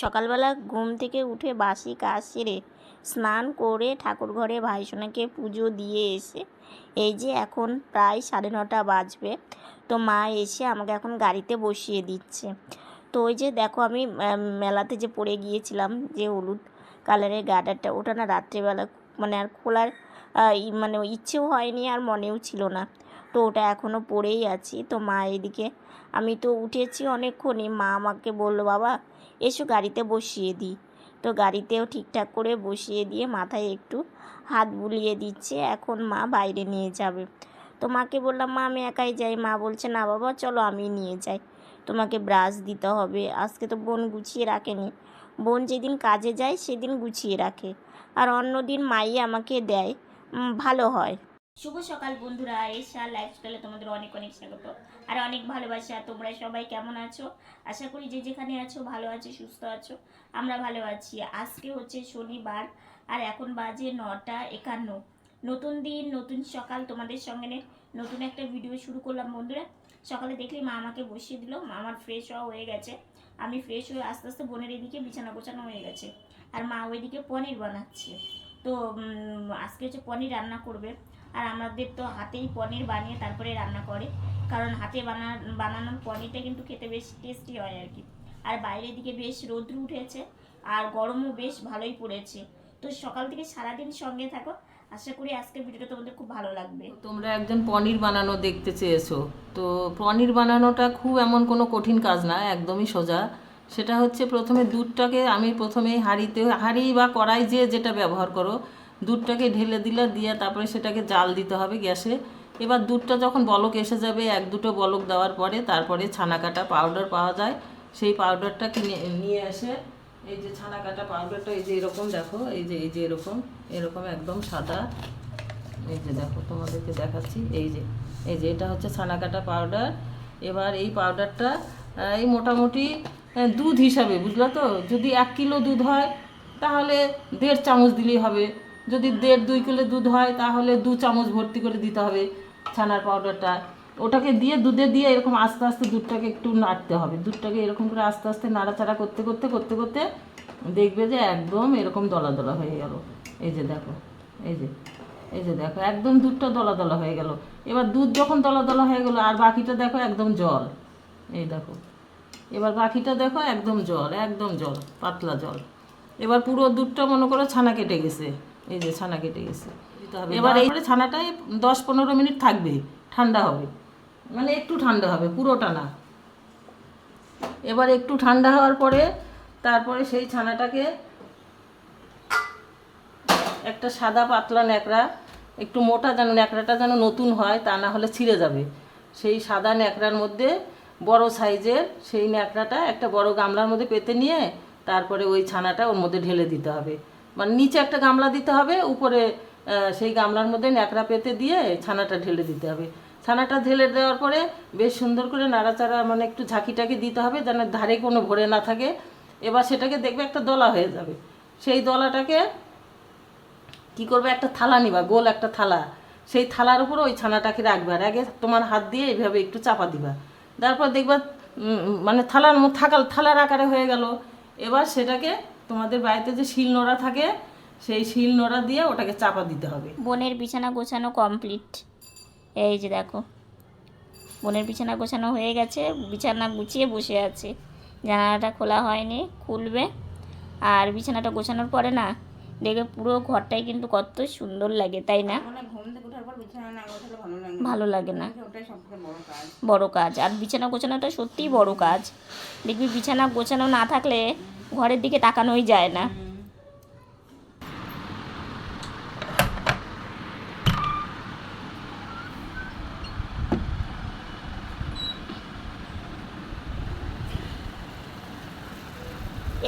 সকালবেলা ঘুম থেকে উঠে বাসি কাজ সেরে স্নান করে ঠাকুর ঘরে ভাইসোনাকে পুজো দিয়ে এসে, এই যে এখন প্রায় সাড়ে নটা বাজবে, তো মা এসে আমাকে এখন গাড়িতে বসিয়ে দিচ্ছে। তো ওই যে দেখো আমি মেলাতে যে পড়ে গিয়েছিলাম যে হলুদ কালারের গার্ডারটা, ওটা না রাত্রেবেলা মানে আর খোলার মানে ইচ্ছেও হয়নি আর মনেও ছিল না। তো ওটা এখনও পড়েই আছি। তো মা এদিকে, আমি তো উঠেছি অনেকক্ষণই, মা আমাকে বলল, বাবা এসো গাড়িতে বসিয়ে দিই। তো গাড়িতেও ঠিকঠাক করে বসিয়ে দিয়ে মাথায় একটু হাত বুলিয়ে দিচ্ছে। এখন মা বাইরে নিয়ে যাবে। তো মাকে বললাম, মা, আমি একাই যাই। মা বলছে, না বাবা, চলো আমি নিয়ে যাই। তোমাকে ব্রাশ দিতে হবে। আজকে তো বোন গুছিয়ে রাখেনি। বোন যেদিন কাজে যায়, সেদিন গুছিয়ে রাখে। আর অন্য দিন মাই আমাকে দেয়। ভালো হয়। শুভ সকাল বন্ধুরা এসা লাইফস্টাইলে তোমাদের অনেক অনেক স্বাগত আর অনেক ভালোবাসা। তোমরা সবাই কেমন আছো? আশা করি যে যেখানে আছো, ভালো আছো, সুস্থ আছো, আমরা ভালো আছি। আজকে হচ্ছে শনিবার আর এখন বাজে নটা একান্ন। নতুন দিন, নতুন সকাল তোমাদের সঙ্গে নতুন একটা ভিডিও শুরু করলাম বন্ধুরা। সকালে দেখলে মা আমাকে বসিয়ে দিল, মা আমার ফ্রেশ হওয়া হয়ে গেছে। আমি ফ্রেশ হয়ে আস্তে আস্তে বোনের এদিকে বিছানা গোছানো হয়ে গেছে। আর মা ওইদিকে পনির বানাচ্ছে। তো আজকে হচ্ছে পনির রান্না করবে। আর আমাদের তো হাতেই পনির বানিয়ে তারপরে রান্না করে। কারণ হাতে বানা, বানানো পনিরটা কিন্তু খেতে বেশ টেস্টি হয় আর কি। আর বাইরের দিকে বেশ রৌদ্র উঠেছে আর গরমও বেশ ভালোই পড়েছে। তো সকাল থেকে সারাদিন সঙ্গে থাকো। আশা করি আজকের ভিডিওটা তোমাদের খুব ভালো লাগবে। তোমরা একজন পনির বানানো দেখতে চেয়েছো। তো পনির বানানোটা খুব এমন কোনো কঠিন কাজ না, একদমই সোজা। সেটা হচ্ছে প্রথমে দুধটাকে আমি প্রথমে হাঁড়িতে, হাঁড়ি বা কড়াই যে যেটা ব্যবহার করো দুধটাকে ঢেলে দিলে, দিয়ে তারপরে সেটাকে জাল দিতে হবে গ্যাসে। এবার দুধটা যখন বলক এসে যাবে, এক দুটো বলক দেওয়ার পরে তারপরে ছানা কাটা পাউডার পাওয়া যায়। সেই পাউডারটা কিনে নিয়ে এসে এই যে ছানা কাটা পাউডারটা এই যে এরকম দেখো, এই যে এই যে এরকম এরকম একদম সাদা। এই যে দেখো, তোমাদেরকে দেখাচ্ছি, এই যে এই যে এটা হচ্ছে ছানা কাটা পাউডার এবার এই পাউডারটা এই মোটামুটি দুধ হিসাবে, বুঝলো তো? যদি এক কিলো দুধ হয়, তাহলে দেড় চামচ দিলেই হবে। যদি দেড়, দুই কিলো দুধ হয়, তাহলে দু চামচ ভর্তি করে দিতে হবে ছানার পাউডারটা ওটাকে দিয়ে, দুধে দিয়ে এরকম আস্তে আস্তে দুধটাকে একটু নাড়তে হবে। দুধটাকে এরকম করে আস্তে আস্তে নাড়াচাড়া করতে করতে করতে করতে দেখবে যে একদম এরকম দলা দলা হয়ে গেল। এই যে দেখো, এই যে এই যে দেখো, একদম দুধটা দলা দলা হয়ে গেল। এবার দুধ যখন দলা দলা হয়ে গেল, আর বাকিটা দেখো একদম জল। এই দেখো, এবার বাকিটা দেখো একদম জল একদম জল, পাতলা জল। এবার পুরো দুধটা মনে করো ছানা কেটে গেছে। এই যে ছানা কেটে গেছে। এবার এই ছানাটাই দশ পনেরো মিনিট থাকবে ঠান্ডা হবে। মানে একটু ঠান্ডা হবে পুরোটা না। এবার একটু ঠান্ডা হওয়ার পরে তারপরে সেই ছানাটাকে একটা সাদা পাতলা ন্যাকড়া একটু মোটা যেন ন্যাকড়াটা যেন নতুন হয় তা না হলে ছিঁড়ে যাবে। সেই সাদা ন্যাকড়ার মধ্যে বড় সাইজের সেই ন্যাকড়াটা একটা বড় গামলার মধ্যে পেতে নিয়ে তারপরে ওই ছানাটা ওর মধ্যে ঢেলে দিতে হবে। মানে নিচে একটা গামলা দিতে হবে, উপরে সেই গামলার মধ্যে ন্যাকড়া পেতে দিয়ে ছানাটা ঢেলে দিতে হবে। ছানাটা ঢেলে দেওয়ার পরে বেশ সুন্দর করে নাড়াচাড়া মানে একটু ঝাঁকিটাকে দিতে হবে যেন ধারে কোনো ভরে না থাকে। এবার সেটাকে দেখবে একটা দলা হয়ে যাবে। সেই দলাটাকে কি করবে? একটা থালা নিবা, গোল একটা থালা। সেই থালার উপর ওই ছানাটাকে রাখবে আর আগে তোমার হাত দিয়ে এইভাবে একটু চাপা দিবা। তারপর দেখবা মানে থালার থাকাল, থালার আকারে হয়ে গেল। এবার সেটাকে তোমাদের বাড়িতে যে শিল নোড়া থাকে সেই শিল নোড়া দিয়ে ওটাকে চাপা দিতে হবে। বোনের বিছানা গোছানো কমপ্লিট। এই যে দেখো বোনের বিছানা গোছানো হয়ে গেছে বিছানা গুছিয়ে বসে আছে। জানালাটা খোলা হয়নি খুলবে। আর বিছানাটা গোছানোর পরে না দেখবে পুরো ঘরটাই কিন্তু কত সুন্দর লাগে তাই না? ভালো লাগে না। বড় কাজ। আর বিছানা গোছানোটা সত্যিই বড় কাজ। দেখবি বিছানা গোছানো না থাকলে ঘরের দিকে তাকানোই যায় না।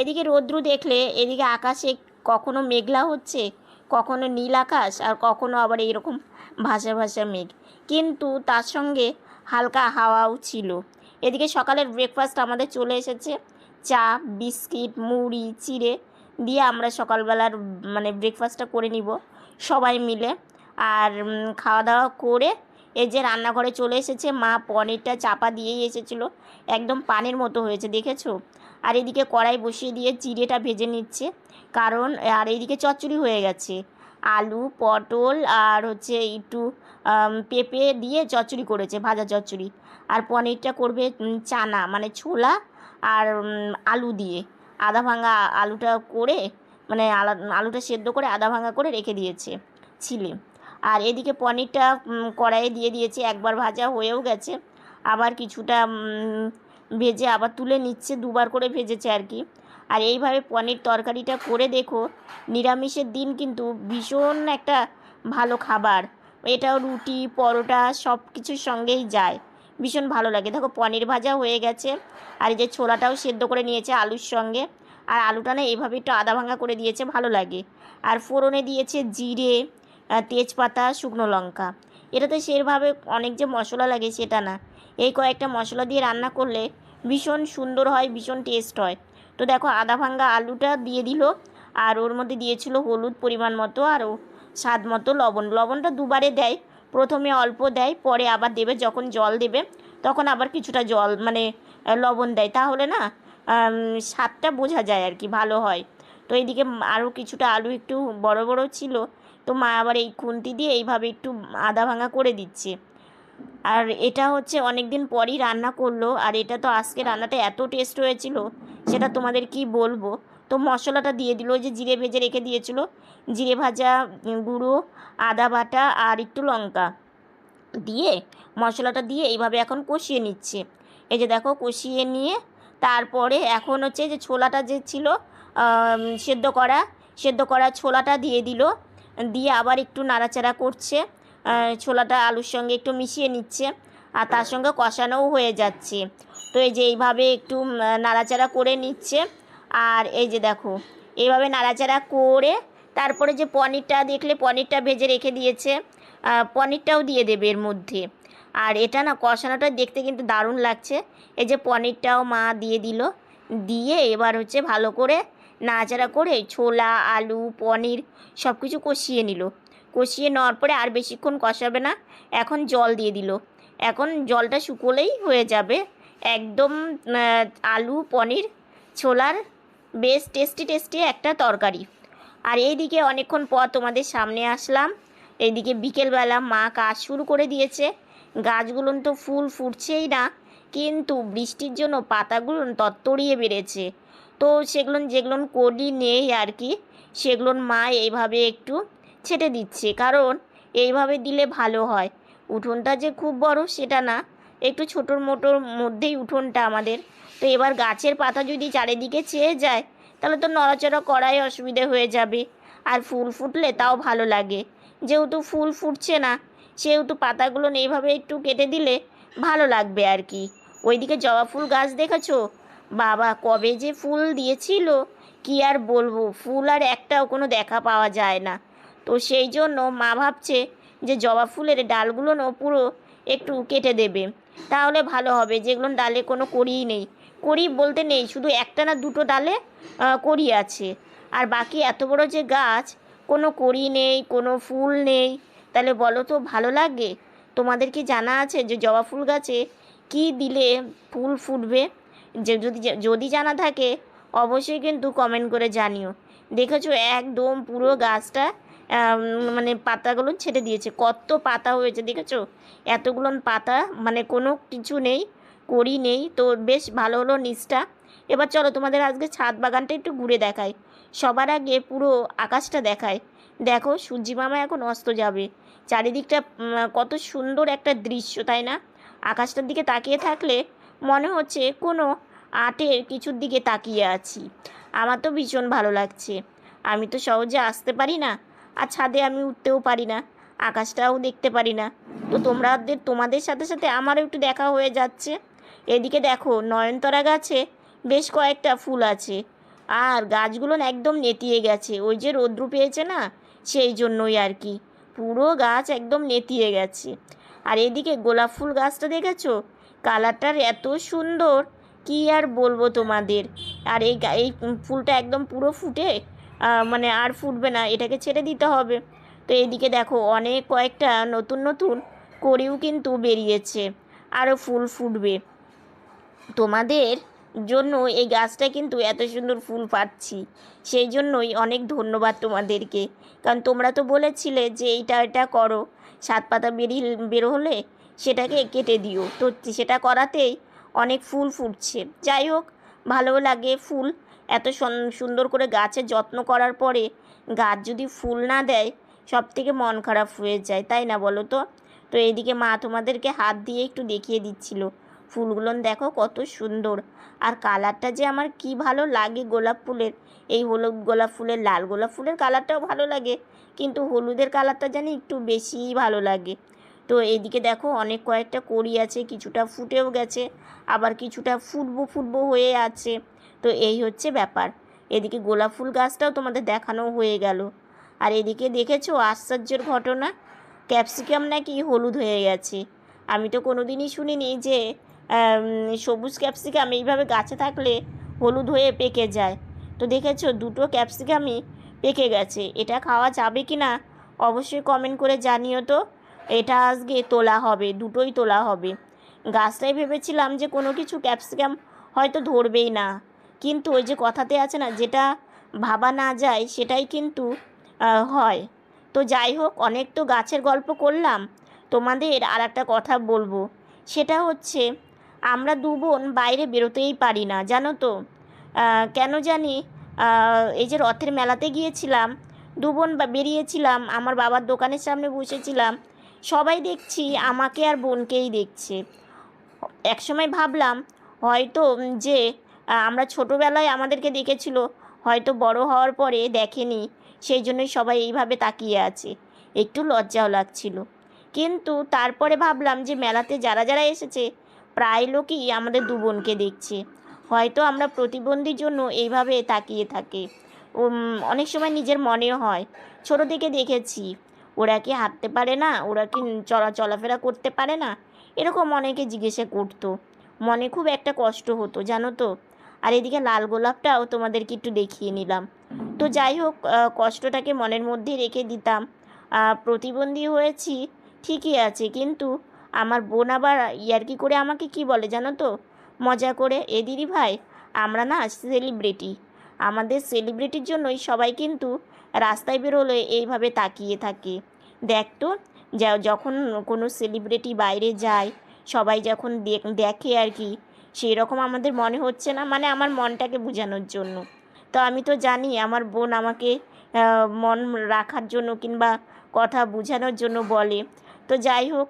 এদিকে রৌদ্র দেখলে, এদিকে আকাশে কখনো মেঘলা হচ্ছে, কখনো নীল আকাশ, আর কখনো আবার এরকম ভাসা ভাসা মেঘ। কিন্তু তার সঙ্গে হালকা হাওয়াও ছিল। এদিকে সকালের ব্রেকফাস্ট আমাদের চলে এসেছে। চা, বিস্কিট, মুড়ি, চিড়ে দিয়ে আমরা সকালবেলার মানে ব্রেকফাস্টটা করে নিব সবাই মিলে। আর খাওয়া দাওয়া করে এই যে রান্নাঘরে চলে এসেছে, মা পনিরটা চাপা দিয়েই এসেছিল। একদম পানির মতো হয়েছে, দেখেছ? আর এদিকে কড়াই বসিয়ে দিয়ে জিরেটা ভেজে নিচ্ছে। কারণ, আর এইদিকে চচ্চড়ি হয়ে গেছে। আলু, পটল আর হচ্ছে একটু পেঁপে দিয়ে চচ্চড়ি করেছে, ভাজা চচ্চড়ি। আর পনিরটা করবে চানা মানে ছোলা আর আলু দিয়ে। আদা ভাঙা আলুটা করে মানে আলা- আলুটা সেদ্ধ করে আদা ভাঙা করে রেখে দিয়েছে ছিলে। আর এদিকে পনিরটা কড়াইয়ে দিয়ে দিয়েছে, একবার ভাজা হয়েও গেছে। আবার কিছুটা ভেজে আবার তুলে নিচ্ছে, দুবার করে ভেজেছে আর কি। আর এইভাবে পনির তরকারিটা করে দেখো, নিরামিষের দিন কিন্তু ভীষণ একটা ভালো খাবার। এটাও রুটি, পরোটা সব কিছুর সঙ্গেই যায়। ভীষণ ভালো লাগে। দেখো, পনির ভাজা হয়ে গেছে। আর এই যে ছোলাটাও সেদ্ধ করে নিয়েছে আলুর সঙ্গে। আর আলুটা না এইভাবে একটু আদা ভাঙা করে দিয়েছে, ভালো লাগে। আর ফোড়নে দিয়েছে জিরে তেজপাতা, শুকনো লঙ্কা। এটাতে সেভাবে অনেক যে মশলা লাগে সেটা না। এই কয়েকটা মশলা দিয়ে রান্না করলে ভীষণ সুন্দর হয়, ভীষণ টেস্ট হয়। তো দেখো, আদা ভাঙ্গা আলুটা দিয়ে দিল। আর ওর মধ্যে দিয়েছিল হলুদ পরিমাণ মতো আর স্বাদ মতো লবণ। লবণটা দুবারে দেয়। প্রথমে অল্প দেয়, পরে আবার দেবে। যখন জল দেবে, তখন আবার কিছুটা জল মানে লবণ দেয়। তাহলে না স্বাদটা বোঝা যায় আর কি, ভালো হয়। তো এইদিকে আরও কিছুটা আলু একটু বড় বড় ছিল। তো মা আবার এই খুন্তি দিয়ে এইভাবে একটু আদা ভাঙা করে দিচ্ছে। আর এটা হচ্ছে অনেক দিন পরই রান্না করল। আর এটা তো আজকে রান্নাটা এত টেস্ট হয়েছিল, সেটা তোমাদের কি বলব? তো মশলাটা দিয়ে দিল ওই যে জিরে ভেজে রেখে দিয়েছিল। জিরে ভাজা গুঁড়ো আদা বাটা আর একটু লঙ্কা দিয়ে মশলাটা দিয়ে এইভাবে এখন কষিয়ে নিচ্ছে। এই যে দেখো কষিয়ে নিয়ে তারপরে এখন হচ্ছে যে ছোলাটা যে ছিল সেদ্ধ করা সেদ্ধ করা ছোলাটা দিয়ে দিল। দিয়ে আবার একটু নাড়াচাড়া করছে ছোলাটা আলুর সঙ্গে একটু মিশিয়ে নিচ্ছে আর তার সঙ্গে কষানোও হয়ে যাচ্ছে। তো এই যে এইভাবে একটু নাড়াচাড়া করে নিচ্ছে। আর এই যে দেখো এইভাবে নাড়াচাড়া করে তারপরে যে পনিরটা দেখলে পনিরটা ভেজে রেখে দিয়েছে পনিরটাও দিয়ে দেবে এর মধ্যে। আর এটা না কষানোটা দেখতে কিন্তু দারুণ লাগছে। এই যে পনিরটাও মা দিয়ে দিল, দিয়ে এবার হচ্ছে ভালো করে নাড়াচাড়া করে ছোলা, আলু, পনির সব কিছু কষিয়ে নিল। কষিয়ে নেওয়ার পরে আর বেশিক্ষণ কষাবে না, এখন জল দিয়ে দিল। এখন জলটা শুকোলেই হয়ে যাবে। একদম আলু, পনির, ছোলার বেশ টেস্টি টেস্টি একটা তরকারি। আর এইদিকে অনেকক্ষণ পর তোমাদের সামনে আসলাম। এইদিকে বিকেলবেলা মা কাজ শুরু করে দিয়েছে। গাছগুলো তো ফুল ফুটছেই না, কিন্তু বৃষ্টির জন্য পাতাগুলো তত্তরিয়ে বেড়েছে। তো সেগুলো যেগুলো কলি নেই আর কি, সেগুলো মা এইভাবে একটু ছেটে দিচ্ছে। কারণ এইভাবে দিলে ভালো হয়। উঠোনটা যে খুব বড় সেটা না, একটু ছোটোর মোটোর মধ্যেই উঠোনটা আমাদের তো এবার গাছের পাতা যদি চারিদিকে চেয়ে যায়, তাহলে তো নড়াচড়া করাই অসুবিধে হয়ে যাবে। আর ফুল ফুটলে তাও ভালো লাগে। যেহেতু ফুল ফুটছে না, সেহেতু পাতাগুলো এইভাবে একটু কেটে দিলে ভালো লাগবে আর কি। ওইদিকে জবা ফুল গাছ দেখেছ? বাবা, কবে যে ফুল দিয়েছিল, কি আর বলব, ফুল আর একটাও কোনো দেখা পাওয়া যায় না। তো সেই জন্য মা ভাবছে যে জবা ফুলের ডালগুলো পুরো একটু কেটে দেবে। তাহলে ভালো হবে, যেগুলো ডালে কোনো করিই নেই। করি বলতে নেই, শুধু একটা না দুটো ডালে করি আছে। আর বাকি এত বড় যে গাছ, কোনো করি নেই, কোনো ফুল নেই। তাহলে বলো তো, ভালো লাগে? তোমাদের কি জানা আছে যে জবা ফুল গাছে কি দিলে ফুল ফুটবে? যে যদি যদি জানা থাকে, অবশ্যই কিন্তু কমেন্ট করে জানিও। দেখেছ, একদম পুরো গাছটা মানে পাতাগুলো ছেড়ে দিয়েছে। কত পাতা হয়েছে, দেখেছ? এতগুলো পাতা মানে কোনো কিছু নেই। করি নেই। তো বেশ ভালো হলো নিচটা। এবার চলো তোমাদের আজকে ছাদ বাগানটা একটু ঘুরে দেখায় সবার আগে পুরো আকাশটা দেখায় দেখো, সূর্যি মামা এখন অস্ত যাবে। চারিদিকটা কত সুন্দর একটা দৃশ্য, তাই না? আকাশটার দিকে তাকিয়ে থাকলে মনে হচ্ছে কোনো আর্টের কিছুর দিকে তাকিয়ে আছি। আমার তো ভীষণ ভালো লাগছে। আমি তো সহজে আসতে পারি না আর ছাদে আমি উঠতেও পারি না, আকাশটাও দেখতে পারি না। তো তোমরাদের, তোমাদের সাথে সাথে আমারও একটু দেখা হয়ে যাচ্ছে। এদিকে দেখো নয়নতরা গাছে বেশ কয়েকটা ফুল আছে। আর গাছগুলো একদম নেতিয়ে গেছে। ওই যে রৌদ্র পেয়েছে না, সেই জন্যই আর কি। পুরো গাছ একদম নেতিয়ে গেছে। আর এদিকে গোলাপ ফুল গাছটা দেখেছ? কালারটার এত সুন্দর, কি আর বলব তোমাদের? আর এই এই ফুলটা একদম পুরো ফুটে মানে আর ফুটবে না, এটাকে ছেড়ে দিতে হবে। তো এইদিকে দেখো অনেক কয়েকটা নতুন নতুন করিও কিন্তু বেরিয়েছে। আরও ফুল ফুটবে। তোমাদের জন্য এই গাছটা কিন্তু এত সুন্দর ফুল পাচ্ছি। সেই জন্যই অনেক ধন্যবাদ তোমাদেরকে। কারণ তোমরা তো বলেছিলে যে এইটা এটা করো, সাত পাতা বেরিয়ে বের হলে সেটাকে কেটে দিও। তো সেটা করাতেই অনেক ফুল ফুটছে। যাই হোক ভালো লাগে ফুল। এত সুন্দর করে গাছের যত্ন করার পরে গাছ যদি ফুল না দেয় সব থেকে মন খারাপ হয়ে যায়। তাই না বলো তো? তো এইদিকে মা তোমাদেরকে হাত দিয়ে একটু দেখিয়ে দিচ্ছিল। ফুলগুলো দেখো কত সুন্দর। আর কালারটা যে আমার কি ভালো লাগে গোলাপ ফুলের। এই হলুদ গোলাপ ফুলের, লাল গোলাপ ফুলের কালারটাও ভালো লাগে। কিন্তু হলুদের কালারটা জানি একটু বেশিই ভালো লাগে। তো এদিকে দেখো অনেক কয়েকটা কড়ি আছে, কিছুটা ফুটেও গেছে, আবার কিছুটা ফুটবো ফুটবো হয়ে আছে। তো এই হচ্ছে ব্যাপার। এদিকে গোলাপ ফুল গাছটাও তোমাদের দেখানো হয়ে গেল। আর এদিকে দেখেছ আশ্চর্যের ঘটনা? ক্যাপসিকাম নাকি হলুদ হয়ে গেছে। আমি তো কোনো দিনই শুনিনি যে সবুজ ক্যাপসিকাম এইভাবে গাছে থাকলে হলুদ হয়ে পেকে যায়। তো দেখেছ, দুটো ক্যাপসিকামই পেকে গেছে। এটা খাওয়া যাবে কি না অবশ্যই কমেন্ট করে জানিও তো। এটা আজকে তোলা হবে, দুটোই তোলা হবে। গাছটাই ভেবেছিলাম যে কোনো কিছু ক্যাপসিকাম হয়তো ধরবেই না। কিন্তু ওই যে কথাতে আছে না, যেটা ভাবা না যায় সেটাই কিন্তু হয়। তো যাই হোক, অনেক তো গাছের গল্প করলাম। তোমাদের আর একটা কথা বলব। সেটা হচ্ছে আমরা দু বোন বাইরে বেরোতেই পারি না, জানো তো। কেন জানি? এই যে রথের মেলাতে গিয়েছিলাম, দু বোন বেরিয়েছিলাম, আমার বাবার দোকানের সামনে বসেছিলাম, সবাই দেখছি, আমাকে আর বোনকেই দেখছে। একসময় ভাবলাম, হয়তো যে আমরা ছোটোবেলায় আমাদেরকে দেখেছিল, হয়তো বড় হওয়ার পরে দেখেনি, সেই জন্যই সবাই এইভাবে তাকিয়ে আছে, একটু লজ্জাও লাগছিল। কিন্তু তারপরে ভাবলাম যে, মেলাতে যারা যারা এসেছে প্রায় লোকই আমাদের দু বোনকে দেখছে। হয়তো আমরা প্রতিবন্ধীর জন্য এইভাবে তাকিয়ে থাকে। অনেক সময় নিজের মনেও হয়। ছোটো থেকে দেখেছি। ওরা কি হাঁটতে পারে না? ওরা কি চলা, চলাফেরা করতে পারে না? এরকম অনেকে জিজ্ঞাসা করতো। মনে খুব একটা কষ্ট হতো, জানো তো? আর এদিকে লাল গোলাপটাও তোমাদেরকে একটু দেখিয়ে নিলাম। তো যাই হোক কষ্টটাকে মনের মধ্যেই রেখে দিতাম। প্রতিবন্ধী হয়েছি, ঠিকই আছে। কিন্তু আমার বোন আবার ইয়ার্কি করে আমাকে কি বলে জানো তো? মজা করে। এ দিদি ভাই, আমরা না সেলিব্রিটি আমাদের সেলিব্রিটির জন্যই সবাই কিন্তু রাস্তায় বেরোলে এইভাবে তাকিয়ে থাকে। দেখ তো, যা- যখন কোনো সেলিব্রিটি বাইরে যায়, সবাই যখন দেখ- দেখে আর কি সেই রকম আমাদের মনে হচ্ছে না মানে আমার মনটাকে বোঝানোর জন্য। তো আমি তো জানি আমার বোন আমাকে মন রাখার জন্য কিংবা কথা বোঝানোর জন্য বলে। তো যাই হোক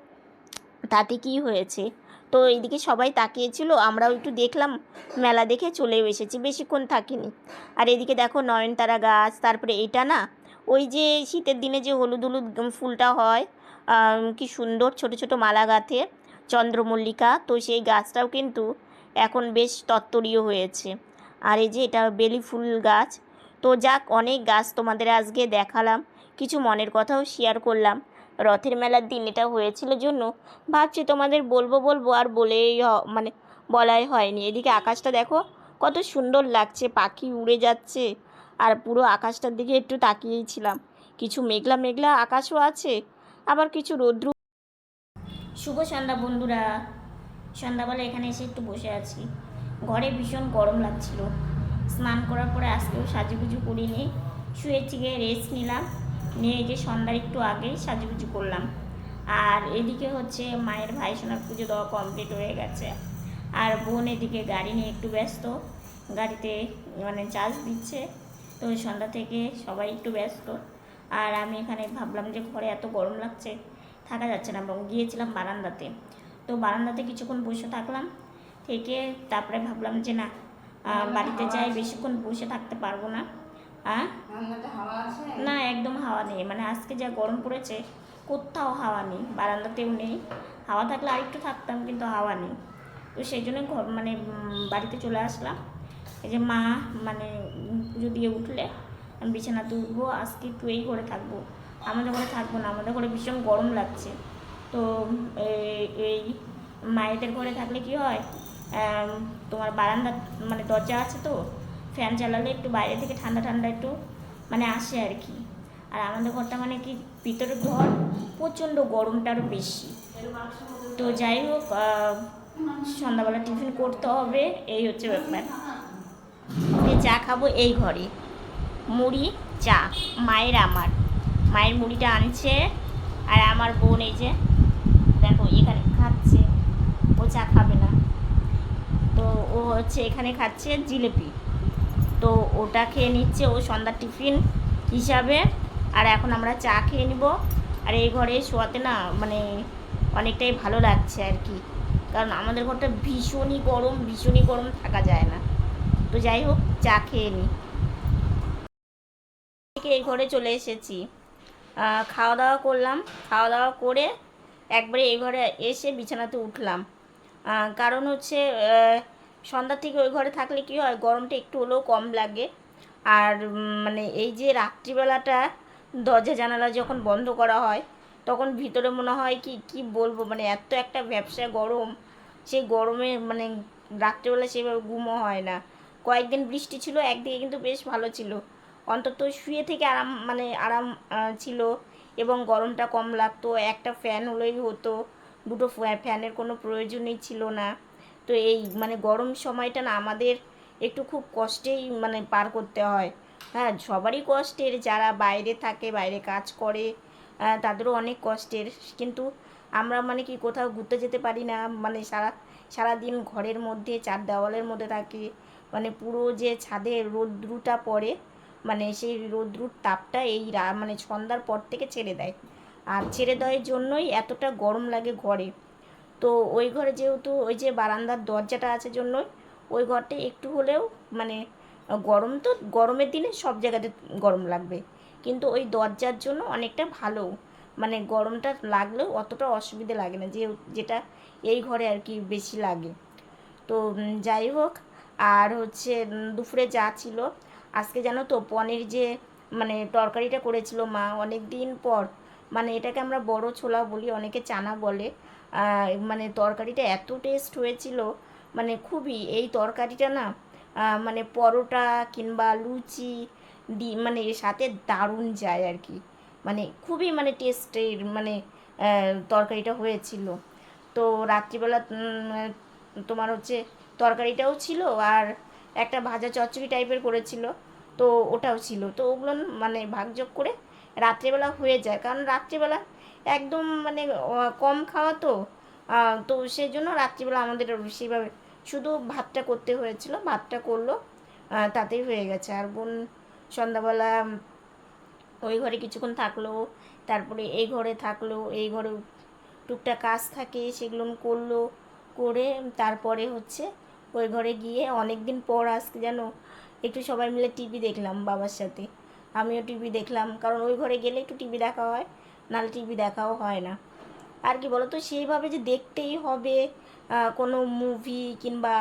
তাতে কি হয়েছে? তো এইদিকে সবাই তাকিয়েছিল, আমরাও একটু দেখলাম, মেলা দেখে চলেও এসেছি, বেশিক্ষণ থাকিনি। আর এদিকে দেখো নয়নতারা গাছ, তারপরে এটা না, ওই যে শীতের দিনে যে হলুদ হলুদ ফুলটা হয় কি সুন্দর ছোট ছোট মালা গাঁথে চন্দ্রমল্লিকা, তো সেই গাছটাও কিন্তু এখন বেশ তত্তরীয় হয়েছে। আর এই যে এটা বেলি ফুল গাছ, তো যাক, অনেক গাছ তোমাদের আজকে দেখালাম, কিছু মনের কথাও শেয়ার করলাম। রথের মেলার দিন এটা হয়েছিল জন্য ভাবছি তোমাদের বলব বলব আর বলেই মানে বলাই হয়নি। এদিকে আকাশটা দেখো, কত সুন্দর লাগছে, পাখি উড়ে যাচ্ছে আর পুরো আকাশটার দিকে একটু তাকিয়েই ছিলাম। কিছু মেঘলা মেঘলা আকাশও আছে, আবার কিছু রৌদ্র শুভ সন্ধ্যা বন্ধুরা সন্ধ্যাবেলা এখানে এসে একটু বসে আছি। ঘরে ভীষণ গরম লাগছিল। স্নান করার পরে আজকেও সাজুগুজু করিনি শুয়েছি গিয়ে রেস্ট নিলাম। নিয়ে এই যে সন্ধ্যার একটু আগেই সাজুগুজু করলাম। আর এদিকে হচ্ছে মায়ের ভাই সোনার পুজো দেওয়া কমপ্লিট হয়ে গেছে। আর বোন এদিকে গাড়ি নিয়ে একটু ব্যস্ত। গাড়িতে মানে চার্জ দিচ্ছে। তো সন্ধ্যা থেকে সবাই একটু ব্যস্ত। আর আমি এখানে ভাবলাম যে ঘরে এত গরম লাগছে, থাকা যাচ্ছে না। এবং গিয়েছিলাম বারান্দাতে। তো বারান্দাতে কিছুক্ষণ বসে থাকলাম। থেকে তারপরে ভাবলাম যে না বাড়িতে যাই, বেশিক্ষণ বসে থাকতে পারব না। হ্যাঁ? না একদম হাওয়া নেই। মানে আজকে যা গরম পড়েছে কোথাও হাওয়া নেই। বারান্দাতেও নেই। হাওয়া থাকলে আরেকটু থাকতাম কিন্তু হাওয়া নেই। তো সেই জন্য ঘর মানে বাড়িতে চলে আসলাম। এই যে মা মানে পুজো দিয়ে উঠলে আমি বিছানাতে উঠবো আজকে একটু এই করে থাকব। আমাদের ঘরে থাকব না আমাদের ঘরে ভীষণ গরম লাগছে। তো এই- এই মায়েদের ঘরে থাকলে কি হয়? তোমার বারান্দা মানে দরজা আছে তো ফ্যান চালালে একটু বাইরে থেকে ঠান্ডা ঠান্ডা একটু মানে আসে আর কি। আর আমাদের ঘরটা মানে কি ভিতরের ঘর প্রচণ্ড গরমটা আরও বেশি। তো যাই হোক সন্ধ্যাবেলা টিফিন করতে হবে, এই হচ্ছে ব্যাপার। চা খাব এই ঘরে। মুড়ি, চা, মায়ের আমার। মায়ের মুড়িটা আনছে, আর আমার বোন এই যে, দেখো এখানে খাচ্ছে, ও চা খাবে না। তো ও হচ্ছে এখানে খাচ্ছে জিলিপি। তো ওটা খেয়ে নিচ্ছে ও সন্ধ্যার টিফিন হিসাবে। আর এখন আমরা চা খেয়ে নিব। আর এই ঘরে শোয়াতে না মানে অনেকটাই ভালো লাগছে আর কি। কারণ আমাদের ঘরটা ভীষণই গরম ভীষণই গরম থাকা যায় না। তো যাই হোক, চা খেয়ে নিই এই ঘরে চলে এসেছি। খাওয়া দাওয়া করলাম। খাওয়া দাওয়া করে একবারে এই ঘরে এসে বিছানাতে উঠলাম। কারণ হচ্ছে সন্ধ্যার থেকে ওই ঘরে থাকলে কি হয়, গরমটা একটু হলেও কম লাগে। আর মানে এই যে রাত্রিবেলাটা দরজা জানালা যখন বন্ধ করা হয়, তখন ভিতরে মনে হয় কি কি বলব? মানে এত একটা ব্যবসা গরম সেই গরমে মানে রাত্রিবেলা সেভাবে ঘুমও হয় না। কয়েকদিন বৃষ্টি ছিল, একদিকে কিন্তু বেশ ভালো ছিল। অন্তত শুয়ে থেকে আরাম মানে আরাম ছিল এবং গরমটা কম লাগতো। একটা ফ্যান হলেই হতো। দুটো ফ্যা- ফ্যানের কোনো প্রয়োজনই ছিল না। তো এই মানে গরম সময়টা না আমাদের একটু খুব কষ্টেই মানে পার করতে হয়। হ্যাঁ সবারই কষ্টের, যারা বাইরে থাকে, বাইরে কাজ করে তাদেরও অনেক কষ্টের। কিন্তু আমরা মানে কি কোথাও ঘুরতে যেতে পারি না মানে সারা, সারাদিন ঘরের মধ্যে, চার দেওয়ালের মধ্যে থাকি। মানে পুরো যে ছাদে রোদ্রুটা পড়ে মানে সেই রোদ্রুর তাপটা এই মানে সন্ধ্যার পর থেকে ছেড়ে দেয়। আর ছেড়ে দেওয়ার জন্যই এতটা গরম লাগে ঘরে। তো ওই ঘরে যেহেতু ওই যে বারান্দার দরজাটা আছে জন্যই, ওই ঘরটা একটু হলেও মানে গরম তো, গরমের দিনে সব জায়গাতে গরম লাগবে। কিন্তু ওই দরজার জন্য অনেকটা ভালো। মানে গরমটা লাগলেও অতটা অসুবিধে লাগে না যে যেটা এই ঘরে আর কি বেশি লাগে। তো যাই হোক, আর হচ্ছে দুপুরে যা ছিল, আজকে জানো তো পনির যে মানে তরকারিটা করেছিল মা অনেক দিন পর মানে এটাকে আমরা বড় ছোলা বলি, অনেকে চানা বলে। মানে তরকারিটা এত টেস্ট হয়েছিল মানে খুবই, এই তরকারিটা না মানে পরোটা কিংবা লুচি দি মানে এর সাথে দারুণ যায় আর কি। মানে খুবই মানে টেস্টের মানে তরকারিটা হয়েছিল। তো রাত্রিবেলা তোমার হচ্ছে তরকারিটাও ছিল আর একটা ভাজা চচ্চড়ি টাইপের করেছিল, তো ওটাও ছিল। তো ওগুলো মানে ভাগযোগ করে রাত্রিবেলা হয়ে যায়। কারণ রাত্রিবেলা একদম মানে কম খাওয়া তো। তো সেই জন্য রাত্রিবেলা আমাদের সেইভাবে শুধু ভাতটা করতে হয়েছিল, ভাতটা করল তাতেই হয়ে গেছে। আর বোন সন্ধ্যাবেলা ওই ঘরে কিছুক্ষণ থাকল, তারপরে এই ঘরে থাকল, এই ঘরে টুকটাক কাজ থাকে, সেগুলো করল, করে তারপরে হচ্ছে ওই ঘরে গিয়ে অনেক দিন পর আজকে যেন একটু সবাই মিলে টিভি দেখলাম বাবার সাথে। আমিও টিভি দেখলাম, কারণ ওই ঘরে গেলে একটু টিভি দেখা হয়, নাহলে টিভি দেখাও হয় না। আর কি বলতো, সেইভাবে যে দেখতেই হবে কোনো মুভি কিংবা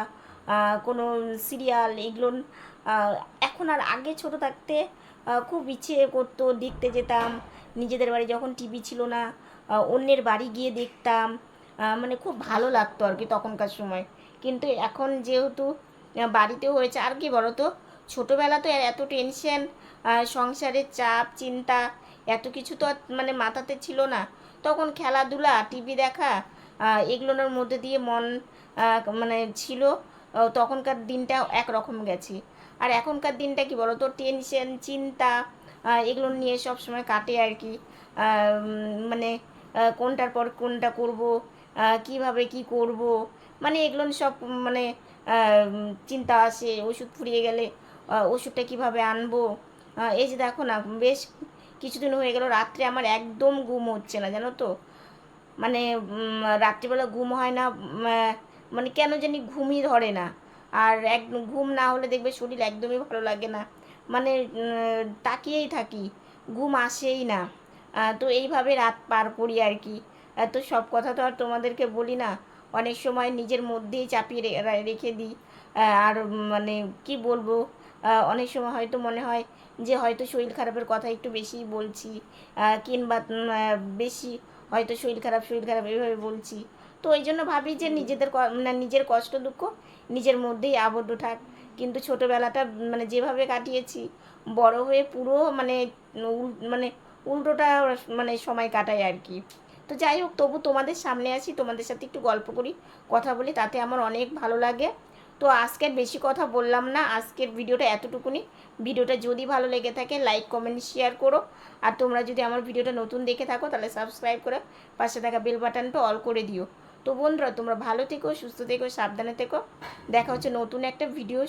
কোনো সিরিয়াল এগুলো এখন আর আগে ছোট থাকতে খুব ইচ্ছে করতো দেখতে যেতাম। নিজেদের বাড়ি যখন টিভি ছিল না অন্যের বাড়ি গিয়ে দেখতাম। মানে খুব ভালো লাগতো আর কি তখনকার সময়। কিন্তু এখন যেহেতু বাড়িতেও হয়েছে, আর কি বলো তো ছোটোবেলা তো এত টেনশন সংসারের চাপ, চিন্তা, এত কিছু তো মানে মাথাতে ছিল না। তখন খেলাধুলা, টিভি দেখা এগুলোর মধ্যে দিয়ে মন মানে ছিল। তখনকার দিনটা একরকম গেছে। আর এখনকার দিনটা কি বলো তো টেনশন, চিন্তা এগুলো নিয়ে সব সময় কাটে আর কি। মানে কোনটার পর কোনটা করব কীভাবে কি করব? মানে এগুলো সব মানে চিন্তা আসে। ওষুধ ফুরিয়ে গেলে ওষুধটা কীভাবে আনব? এই যে দেখো না, বেশ কিছুদিন হয়ে গেল, রাত্রে আমার একদম ঘুম হচ্ছে না, জানো তো? মানে রাত্রিবেলা ঘুম হয় না মানে কেন জানি ঘুমই ধরে না। আর এক, ঘুম না হলে দেখবে শরীর একদমই ভালো লাগে না। মানে তাকিয়েই থাকি, ঘুম আসেই না। তো এইভাবে রাত পার করি আর কি। তো সব কথা তো আর তোমাদেরকে বলি না, অনেক সময় নিজের মধ্যেই চাপিয়ে রেখে দিই। আর মানে কি বলব? অনেক সময় হয়তো মনে হয় যে হয়তো শরীর খারাপের কথা একটু বেশিই বলছি কিংবা বেশি হয়তো শরীর খারাপ শরীর খারাপ এইভাবে বলছি। তো ওই জন্য ভাবি যে নিজেদের মানে নিজের কষ্ট, দুঃখ নিজের মধ্যেই আবদ্ধ থাক। কিন্তু ছোটোবেলাটা মানে যেভাবে কাটিয়েছি, বড় হয়ে পুরো মানে মানে উল্টোটা মানে সময় কাটাই আর কি। তো যাই হোক, তবু তোমাদের সামনে আসি, তোমাদের সাথে একটু গল্প করি, কথা বলি, তাতে আমার অনেক ভালো লাগে। তো আজকে বেশি কথা বললাম না। আজকের ভিডিওটা এতটুকুনি। ভিডিওটা যদি ভালো লেগে থাকে লাইক কমেন্ট শেয়ার করো। আর তোমরা যদি আমার ভিডিওটা নতুন দেখে থাকো, তাহলে সাবস্ক্রাইব করে পাশে থাকা বেল বাটনটা অল করে দিও। তো বন্ধুরা, তোমরা ভালো থেকো, সুস্থ থেকো, সাবধানে থেকো। দেখা হচ্ছে নতুন একটা ভিডিও